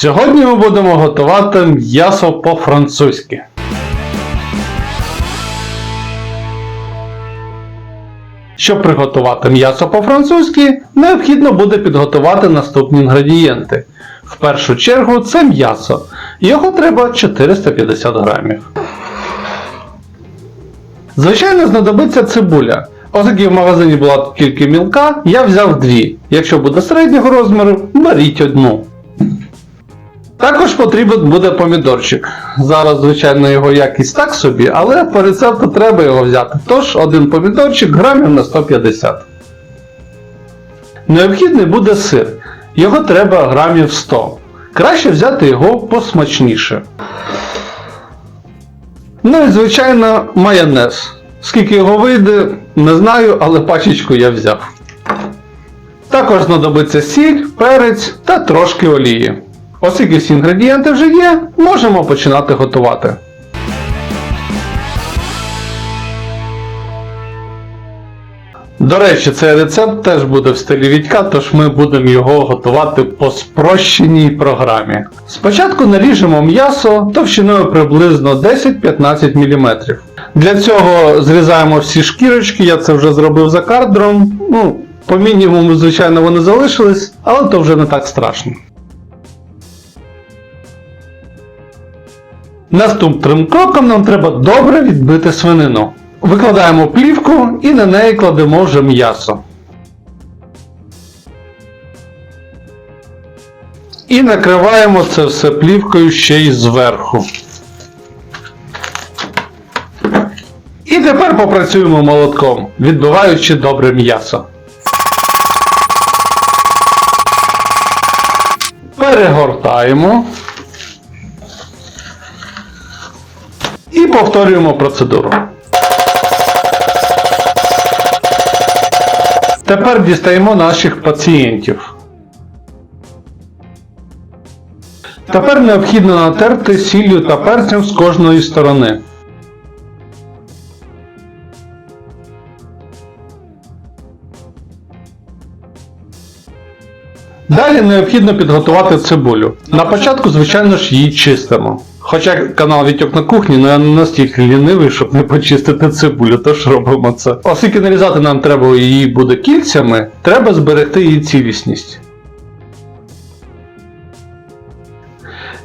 Сьогодні ми будемо готувати м'ясо по-французьки. Щоб приготувати м'ясо по-французьки, необхідно буде підготувати наступні інгредієнти. В першу чергу це м'ясо. Його треба 450 грамів. Звичайно, знадобиться цибуля. Оскільки в магазині була тільки мілка, я взяв дві. Якщо буде середнього розміру, беріть одну. Потрібен буде помідорчик. Зараз, звичайно, його якість так собі, але по рецепту треба його взяти. Тож один помідорчик грамів на 150. Необхідний буде сир. Його треба грамів 100. Краще взяти його посмачніше. Ну і звичайно майонез. Скільки його вийде, не знаю, але пачечку я взяв. Також знадобиться сіль, перець та трошки олії. Оскільки всі інгредієнти вже є, можемо починати готувати. До речі, цей рецепт теж буде в стилі Вітька, тож ми будемо його готувати по спрощеній програмі. Спочатку наріжемо м'ясо товщиною приблизно 10-15 мм. Для цього зрізаємо всі шкірочки, я це вже зробив за кадром. Ну, по мінімуму, звичайно, вони залишились, але то вже не так страшно. Наступним кроком нам треба добре відбити свинину. Викладаємо плівку і на неї кладемо вже м'ясо. І накриваємо це все плівкою ще й зверху. І тепер попрацюємо молотком, відбиваючи добре м'ясо. Перегортаємо. Повторюємо процедуру. Тепер дістаємо наших пацієнтів. Тепер необхідно натерти сіллю та перцем з кожної сторони. Далі необхідно підготувати цибулю. На початку, звичайно ж, її чистимо. Хоча канал Вітьок на кухні, але я не настільки лінивий, щоб не почистити цибулю, тож робимо це. Оскільки нарізати нам треба її буде кільцями, треба зберегти її цілісність.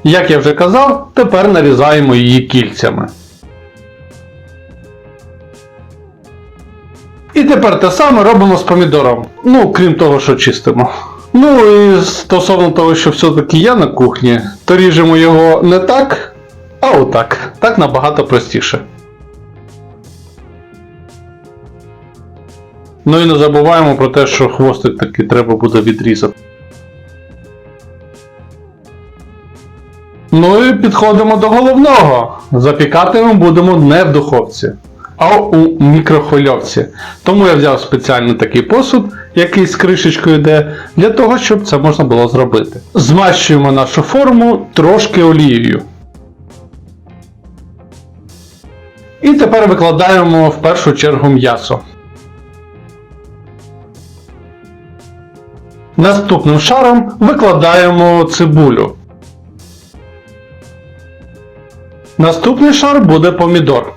Як я вже казав, тепер нарізаємо її кільцями. І тепер те саме робимо з помідором. Ну, крім того, що чистимо. Ну і стосовно того, що все-таки я на кухні, то ріжемо його не так, отак. Так набагато простіше. Ну і не забуваємо про те, що хвостик таки треба буде відрізати. Ну і підходимо до головного. Запікати ми будемо не в духовці, а у мікрохвильовці. Тому я взяв спеціальний такий посуд, який з кришечкою йде, для того, щоб це можна було зробити. Змащуємо нашу форму трошки олією. І тепер викладаємо в першу чергу м'ясо. Наступним шаром викладаємо цибулю. Наступний шар буде помідор.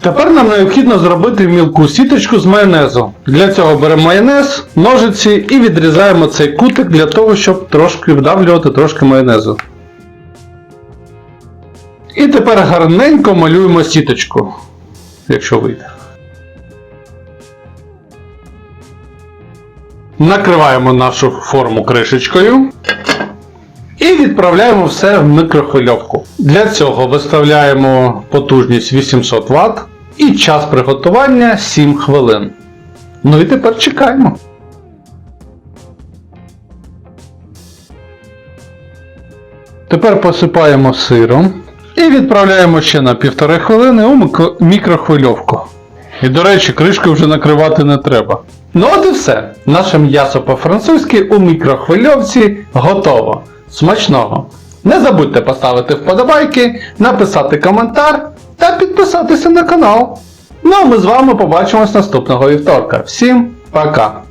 Тепер нам необхідно зробити мілку сіточку з майонезу. Для цього беремо майонез, ножиці і відрізаємо цей кутик для того, щоб трошки вдавлювати трошки майонезу. І тепер гарненько малюємо сіточку, якщо вийде. Накриваємо нашу форму кришечкою. І відправляємо все в мікрохвильовку. Для цього виставляємо потужність 800 Вт і час приготування 7 хвилин. Ну і тепер чекаємо. Тепер посипаємо сиром і відправляємо ще на півтори хвилини у мікрохвильовку. І до речі, кришку вже накривати не треба. Ну от і все. Наше м'ясо по-французьки у мікрохвильовці готово. Смачного! Не забудьте поставити вподобайки, написати коментар та підписатися на канал. Ну а ми з вами побачимось наступного вівторка. Всім пока!